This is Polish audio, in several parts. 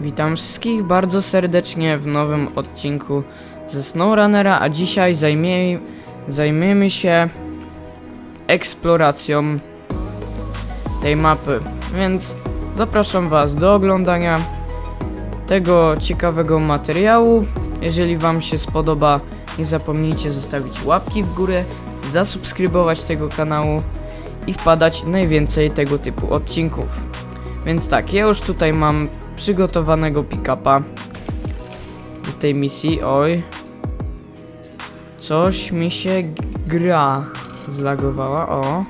Witam wszystkich bardzo serdecznie w nowym odcinku ze SnowRunnera, a dzisiaj zajmie, zajmiemy się eksploracją tej mapy. Więc zapraszam Was do oglądania tego ciekawego materiału. Jeżeli Wam się spodoba, nie zapomnijcie zostawić łapki w górę, zasubskrybować tego kanału i wpadać najwięcej tego typu odcinków. Więc tak, ja już tutaj mam przygotowanego pick-upa do tej misji. Oj. Coś mi się gra zlagowała. O.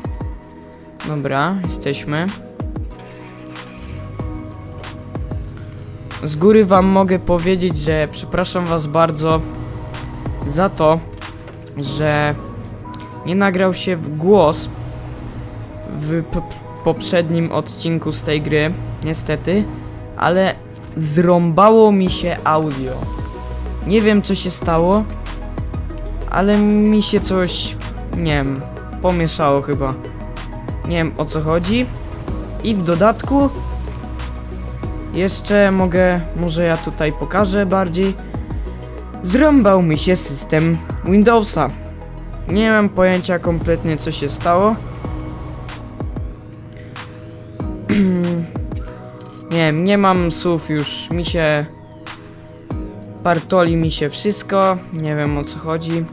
Dobra, jesteśmy. Z góry wam mogę powiedzieć, że przepraszam was bardzo za to, że nie nagrał się w głos w poprzednim odcinku z tej gry, niestety, ale zrąbało mi się audio. Nie wiem co się stało, ale mi się coś, nie wiem, pomieszało chyba. Nie wiem o co chodzi. I w dodatku jeszcze mogę, może ja tutaj pokażę bardziej. Zrąbał mi się system Windowsa. Nie mam pojęcia kompletnie co się stało. Nie nie mam słów już, mi się... Partoli mi się wszystko, nie wiem o co chodzi.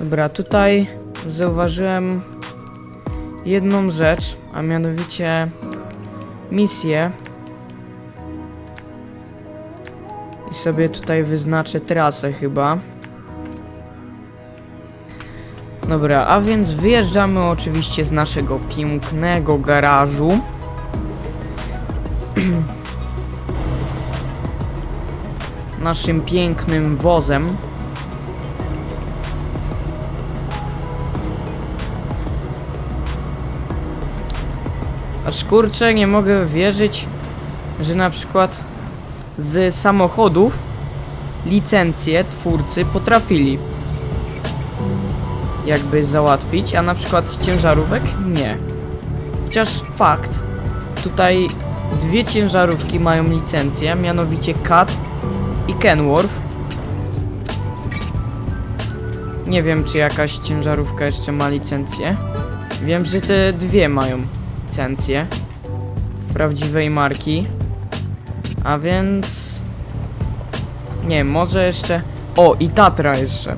Dobra, tutaj zauważyłem jedną rzecz, a mianowicie misję. I sobie tutaj wyznaczę trasę chyba. Dobra, a więc wyjeżdżamy oczywiście z naszego pięknego garażu. Naszym pięknym wozem. Aż kurczę, nie mogę wierzyć, że na przykład z samochodów licencje twórcy potrafili jakby załatwić, a na przykład z ciężarówek nie. Chociaż fakt, tutaj dwie ciężarówki mają licencję, mianowicie CAT i Kenworth. Nie wiem, czy jakaś ciężarówka jeszcze ma licencję. Wiem, że te dwie mają licencję prawdziwej marki. A więc. Nie może jeszcze. O, i Tatra jeszcze.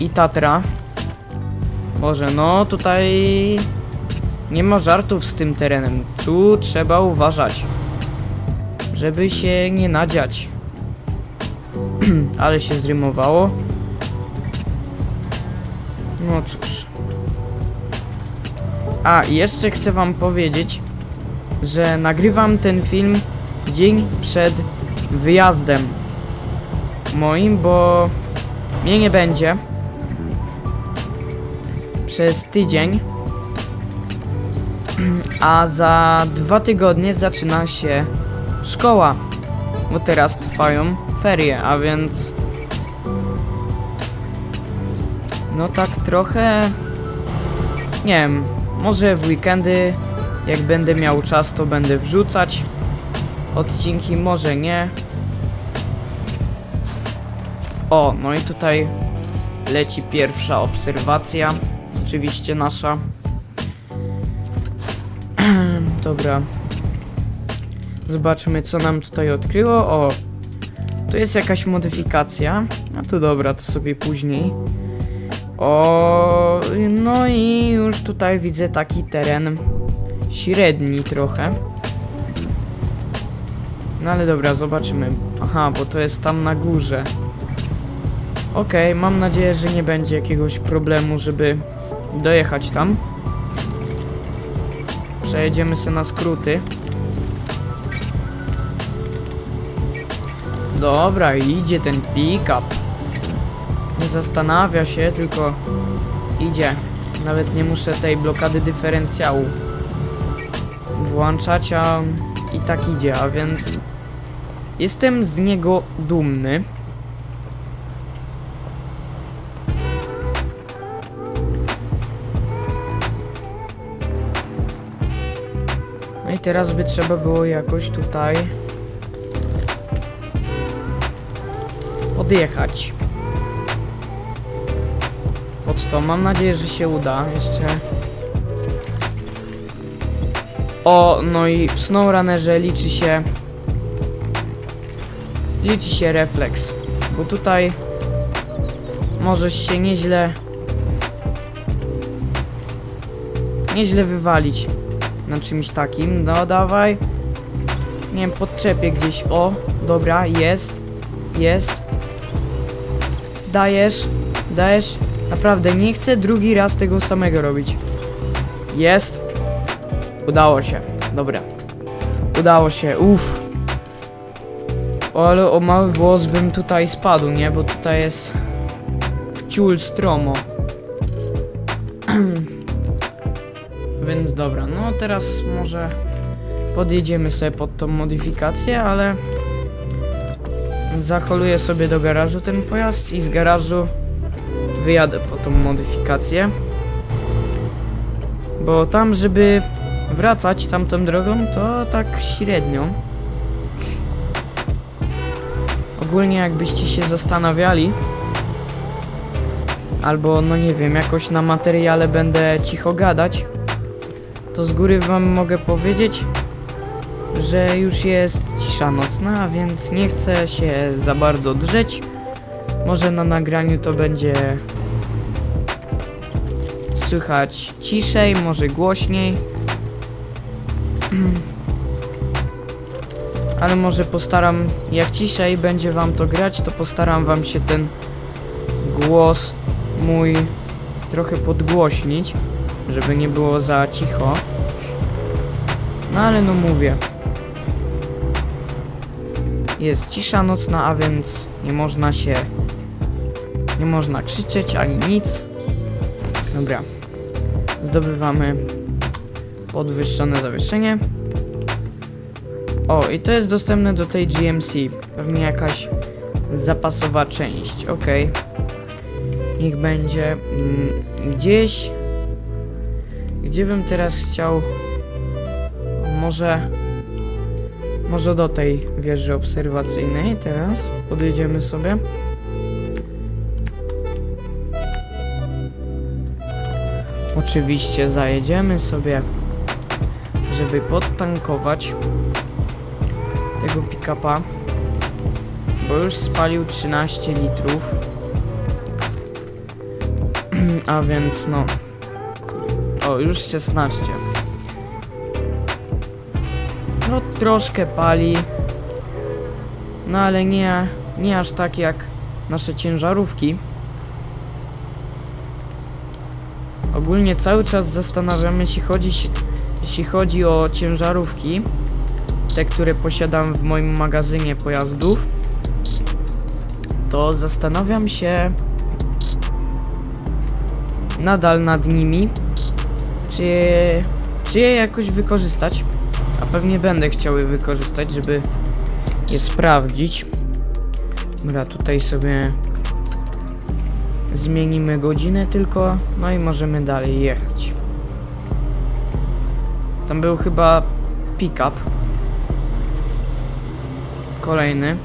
I Tatra. Boże, no tutaj. Nie ma żartów z tym terenem. Tu trzeba uważać. Żeby się nie nadziać. Ale się zrymowało. No cóż. A, jeszcze chcę wam powiedzieć, że nagrywam ten film dzień przed wyjazdem moim, bo mnie nie będzie przez tydzień, a za dwa tygodnie zaczyna się szkoła, bo teraz trwają ferie, a więc no tak trochę nie wiem, może w weekendy jak będę miał czas to będę wrzucać odcinki, może nie. O, no i tutaj leci pierwsza obserwacja, oczywiście nasza. Dobra. Zobaczmy co nam tutaj odkryło. O, tu jest jakaś modyfikacja. A to dobra, to sobie później. O, no i już tutaj widzę taki teren średni trochę. No ale dobra, zobaczymy. Aha, bo to jest tam na górze. Okej, mam nadzieję, że nie będzie jakiegoś problemu, żeby dojechać tam. Przejedziemy sobie na skróty. Dobra, idzie ten pick-up. Nie zastanawia się, tylko idzie. Nawet nie muszę tej blokady dyferencjału włączać, a i tak idzie, a więc jestem z niego dumny. No i teraz by trzeba było jakoś tutaj podjechać. Pod to mam nadzieję, że się uda. Jeszcze. O, no i w SnowRunnerze liczy się. Liczy się refleks. Bo tutaj możesz się nieźle. Nieźle wywalić na czymś takim. No dawaj. Nie wiem, podczepię gdzieś. O, dobra, jest. Jest. Dajesz. Dajesz. Naprawdę, nie chcę drugi raz tego samego robić. Jest. Udało się. Dobra. Udało się. Uff. Ale o mały włos bym tutaj spadł, nie? Bo tutaj jest wciul stromo. Więc dobra, no teraz może podjedziemy sobie pod tą modyfikację, ale zaholuję sobie do garażu ten pojazd i z garażu wyjadę po tą modyfikację. Bo tam, żeby wracać tamtą drogą, to tak średnio. Ogólnie jakbyście się zastanawiali, albo no nie wiem, jakoś na materiale będę cicho gadać, to z góry wam mogę powiedzieć, że już jest cisza nocna, więc nie chcę się za bardzo drzeć. Może na nagraniu to będzie słychać ciszej, może głośniej. Ale może postaram, jak ciszej będzie wam to grać, to postaram wam się ten głos mój trochę podgłośnić, żeby nie było za cicho. No ale no mówię. Jest cisza nocna, a więc nie można się. Nie można krzyczeć ani nic. Dobra. Zdobywamy podwyższone zawieszenie. O, i to jest dostępne do tej GMC. Pewnie jakaś zapasowa część. Ok. Niech będzie mm, gdzieś. Gdzie bym teraz chciał. Może. Może do tej wieży obserwacyjnej teraz. Podjedziemy sobie. Oczywiście zajedziemy sobie, żeby podtankować tego pick-upa, bo już spalił 13 litrów. A więc no. O, już 16. troszkę pali. No ale nie, nie aż tak jak nasze ciężarówki. Ogólnie cały czas zastanawiam, jeśli chodzi, jeśli chodzi o ciężarówki, te, które posiadam w moim magazynie pojazdów, to zastanawiam się nadal nad nimi, czy czy je jakoś wykorzystać, a pewnie będę chciał je wykorzystać, żeby je sprawdzić. Dobra, tutaj sobie zmienimy godzinę tylko, no i możemy dalej jechać. Tam był chyba pick-up. Kolejny.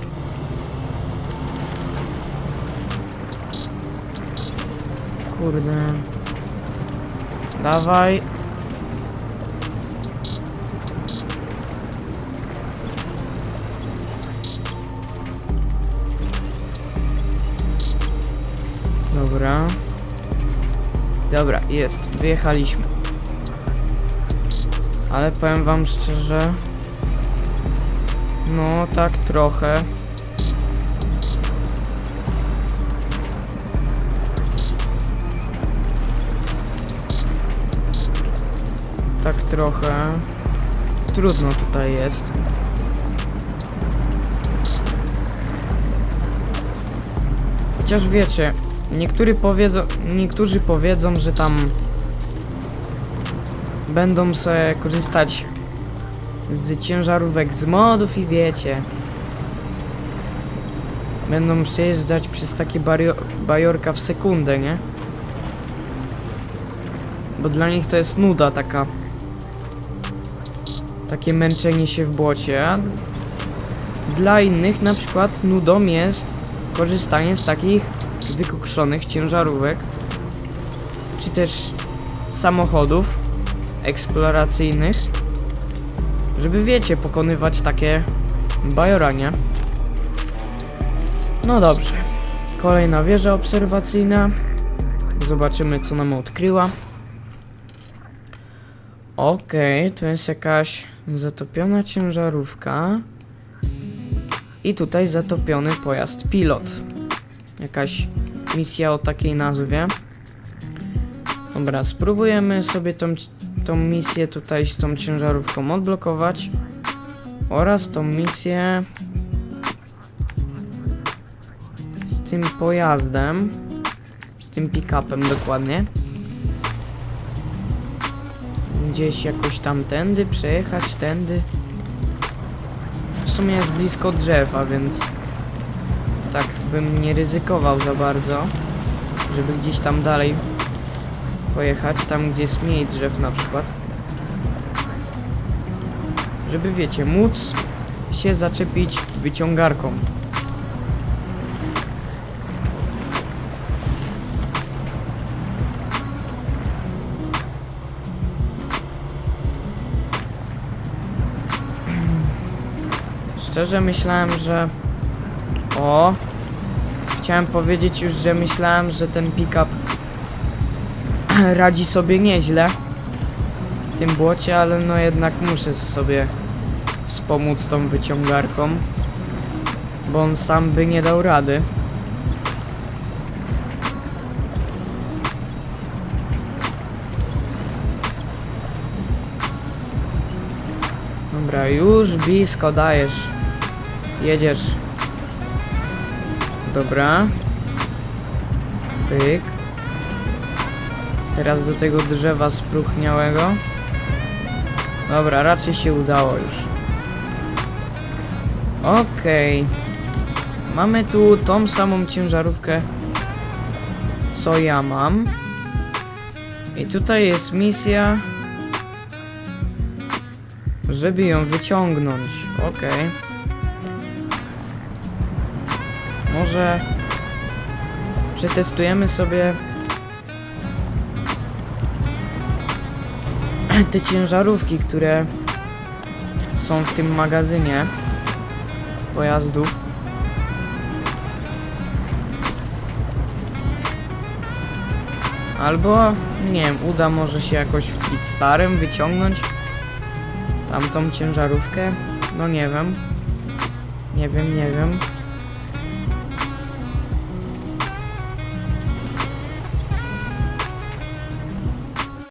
Kurde. Dawaj. Dobra. Dobra, jest. Wyjechaliśmy. Ale powiem wam szczerze. No, tak trochę. Tak trochę. Trudno tutaj jest. Chociaż wiecie, niektórzy powiedzą, niektórzy powiedzą, że tam będą sobie korzystać z ciężarówek z modów i wiecie. Będą przejeżdżać przez takie bajorka w sekundę, nie? Bo dla nich to jest nuda taka. Takie męczenie się w błocie, a dla innych na przykład nudą jest korzystanie z takich wykukrzonych ciężarówek, czy też samochodów eksploracyjnych, żeby wiecie, pokonywać takie bajoranie. No dobrze. Kolejna wieża obserwacyjna. Zobaczymy, co nam odkryła. Okej, tu jest jakaś zatopiona ciężarówka. I tutaj zatopiony pojazd pilot. Jakaś misja o takiej nazwie. Dobra, spróbujemy sobie tą, tą misję tutaj z tą ciężarówką odblokować. Oraz tą misję z tym pojazdem. Z tym pick-upem dokładnie. Gdzieś jakoś tam tędy przejechać, tędy. W sumie jest blisko drzewa, więc bym nie ryzykował za bardzo, żeby gdzieś tam dalej pojechać, tam gdzie jest mniej drzew na przykład. Żeby wiecie, móc się zaczepić wyciągarką. Szczerze myślałem, że... O! Chciałem powiedzieć już, że myślałem, że ten pick-up radzi sobie nieźle w tym błocie, ale no jednak muszę sobie wspomóc tą wyciągarką, bo on sam by nie dał rady. Dobra, już blisko dajesz. Jedziesz. Dobra. Pyk. Teraz do tego drzewa spróchniałego. Dobra, raczej się udało już. Okej. Mamy tu tą samą ciężarówkę, co ja mam. I tutaj jest misja, żeby ją wyciągnąć. Okej. Może przetestujemy sobie te ciężarówki, które są w tym magazynie pojazdów. Albo, nie wiem, uda może się jakoś w Starym wyciągnąć tamtą ciężarówkę. No nie wiem. Nie wiem, nie wiem.